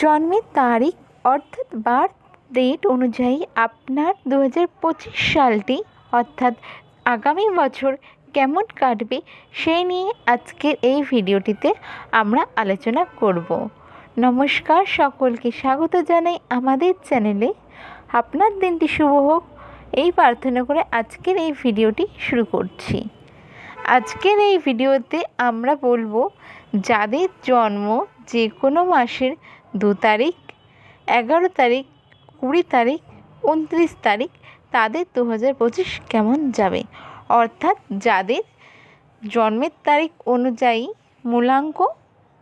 জন্মের তারিখ অর্থাৎ বার্থ ডেট অনুযায়ী আপনার দু হাজার পঁচিশ সালটি, অর্থাৎ আগামী বছর কেমন কাটবে সেই নিয়ে আজকের এই ভিডিওটিতে আমরা আলোচনা করব। নমস্কার সকলকে, স্বাগত জানাই আমাদের চ্যানেলে। আপনার দিনটি শুভ হোক। এই প্রার্থনা করে আজকের এই ভিডিওটি শুরু করছি। আজকের এই ভিডিওতে আমরা বলব যাদের জন্ম যে কোনো মাসের দু তারিখ, এগারো তারিখ, কুড়ি তারিখ, উনত্রিশ তারিখ, তাদের দু হাজার পঁচিশ কেমন যাবে? অর্থাৎ যাদের জন্মের তারিখ অনুযায়ী মূলাঙ্ক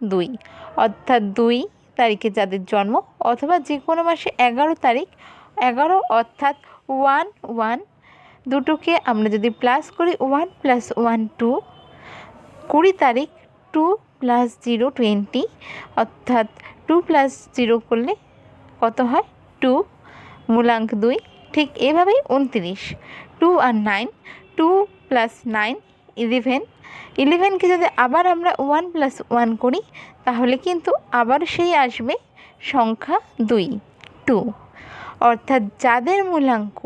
দুই, অর্থাৎ দুই তারিখে যাদের জন্ম অথবা যে কোনো মাসে এগারো তারিখ, এগারো অর্থাৎ ওয়ান ওয়ান, দুটোকে আমরা যদি প্লাস করি, ওয়ান প্লাস ওয়ান টু কুড়ি তারিখ টু প্লাস জিরো টোয়েন্টি, অর্থাৎ টু প্লাস জিরো করলে কত হয়? টু, মূলাঙ্ক দুই, ঠিক এভাবেই উনত্রিশ। টু আর nine, two plus nine, eleven. ইলেভেনকে যদি আবার আমরা ওয়ান প্লাস ওয়ান করি, তাহলে কিন্তু আবার সেই আসবে সংখ্যা দুই, টু। অর্থাৎ যাদের মূলাঙ্ক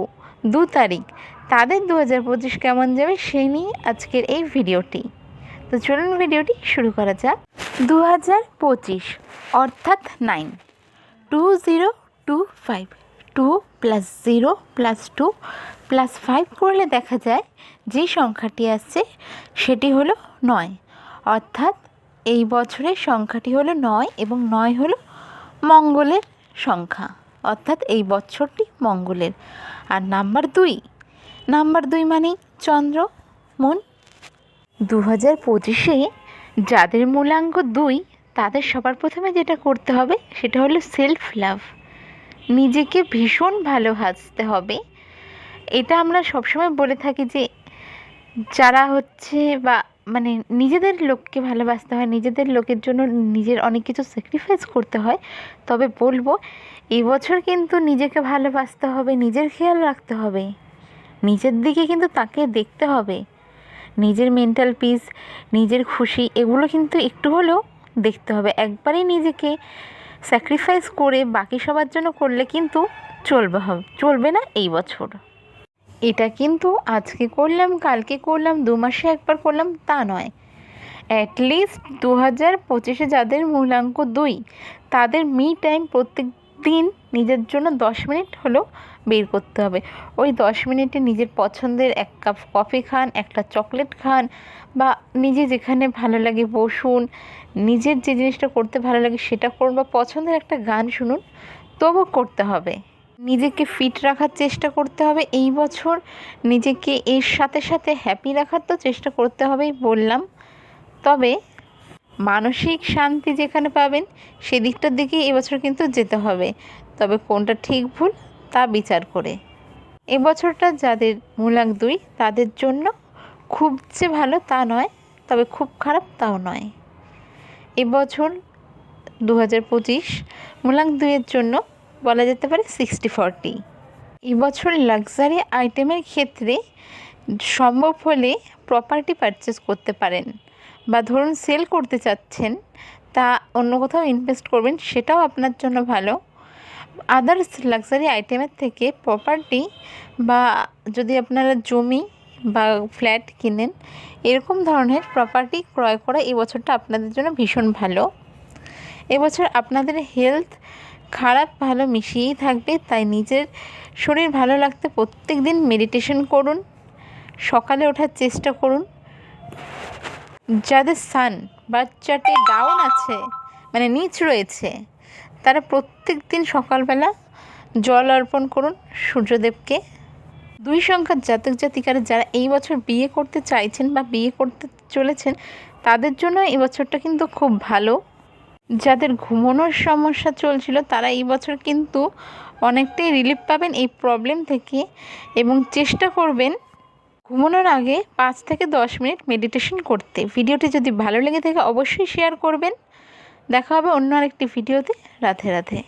দু তারিখ, তাদের দু হাজার পঁচিশ কেমন যাবে, সেই নিয়ে আজকের এই ভিডিওটি। তো চলুন ভিডিওটি শুরু করা যাক। দু হাজার পঁচিশ, অর্থাৎ nine two zero two five two plus zero plus two plus five করলে দেখা যায় যে সংখ্যাটি আসছে, সেটি হলো নয়। অর্থাৎ এই বছরের সংখ্যাটি হলো নয় এবং নয় হলো মঙ্গলের সংখ্যা। অর্থাৎ এই বছরটি মঙ্গলের। আর নাম্বার দুই। নাম্বার দুই মানে চন্দ্র, মন দু হাজার পঁচিশে যাদের মূলাঙ্ক দুই, তাদের সবার প্রথমে যেটা করতে হবে সেটা হলো সেলফ লাভ নিজেকে ভীষণ ভালোবাসতে হবে। এটা আমরা সবসময় বলে থাকি যে, যারা হচ্ছে বা মানে নিজেদের লোককে ভালোবাসতে হয়, নিজেদের লোকের জন্য নিজের অনেক কিছু স্যাক্রিফাইস করতে হয়। তবে বলব, এই বছর কিন্তু নিজেকে ভালোবাসতে হবে, নিজের খেয়াল রাখতে হবে। নিজের দিকে কিন্তু তাকে দেখতে হবে। নিজের মেন্টাল পিস নিজের খুশি, এগুলো কিন্তু একটু হলেও দেখতে হবে। একবারেই নিজেকে স্যাক্রিফাইস করে বাকি সবার জন্য করলে কিন্তু চলবে হবে চলবে না এই বছর। এটা কিন্তু আজকে করলাম, কালকে করলাম, দু মাসে একবার করলাম, তা নয়। অ্যাটলিস্ট দু হাজার পঁচিশে যাদের মূলাঙ্ক দুই, তাদের মি টাইম প্রত্যেক দিন নিজের জন্য দশ মিনিট হলেও বের করতে হবে। ওই দশ মিনিটে নিজের পছন্দের এক কাপ কফি খান, একটা চকলেট খান বা নিজে যেখানে ভালো লাগে বসুন, নিজের যে জিনিসটা করতে ভালো লাগে সেটা করুন বা পছন্দের একটা গান শুনুন, তবু করতে হবে। নিজেকে ফিট রাখার চেষ্টা করতে হবে। এই বছর নিজেকে এর সাথে সাথে হ্যাপি রাখার তো চেষ্টা করতে হবেই বললাম। তবে মানসিক শান্তি যেখানে পাবেন, সেদিকটার দিকে এবছর কিন্তু যেতে হবে। তবে কোনটা ঠিক ভুল তা বিচার করে। এবছরটা যাদের মূলাঙ্ক দুই, তাদের জন্য খুব যে ভালো তা নয়, তবে খুব খারাপ তাও নয়। এবছর দু হাজার পঁচিশ মূলাঙ্ক দুইয়ের জন্য বলা যেতে পারে সিক্সটি ফর্টি এবছর লাক্সারি আইটেমের ক্ষেত্রে সম্ভব হলে প্রপার্টি পারচেস করতে পারেন বা ধরুন সেল করতে চাচ্ছেন, তা অন্য কোথাও ইনভেস্ট করবেন, সেটাও আপনার জন্য ভালো। আদার্স লাক্সারি আইটেমের থেকে প্রপার্টি বা যদি আপনারা জমি বা ফ্ল্যাট কিনেন, এরকম ধরনের প্রপার্টি ক্রয় করা এই বছরটা আপনাদের জন্য ভীষণ ভালো। এবছর আপনাদের হেলথ খারাপ, ভালো মিশিয়েই থাকবে, তাই নিজের শরীর ভালো লাগতে প্রত্যেক দিন মেডিটেশন করুন, সকালে ওঠার চেষ্টা করুন। যাদের সান বা ডাউন আছে মানে নিচ রয়েছে তারা প্রত্যেক দিন সকালবেলা জল অর্পণ করুন সূর্যদেবকে। দুই সংখ্যার জাতক জাতিকারা যারা এই বছর বিয়ে করতে চাইছেন বা বিয়ে করতে চলেছেন, তাদের জন্য এই বছরটা কিন্তু খুব ভালো। যাদের ঘুমানোর সমস্যা চলছিল, তারা এই বছর কিন্তু অনেকটাই রিলিফ পাবেন এই প্রবলেম থেকে এবং চেষ্টা করবেন ঘুমানোর আগে পাঁচ থেকে দশ মিনিট মেডিটেশন করতে। ভিডিওটি যদি ভালো লেগে থাকে, অবশ্যই শেয়ার করবেন। দেখা হবে অন্য আরেকটি ভিডিওতে রাধে রাধে।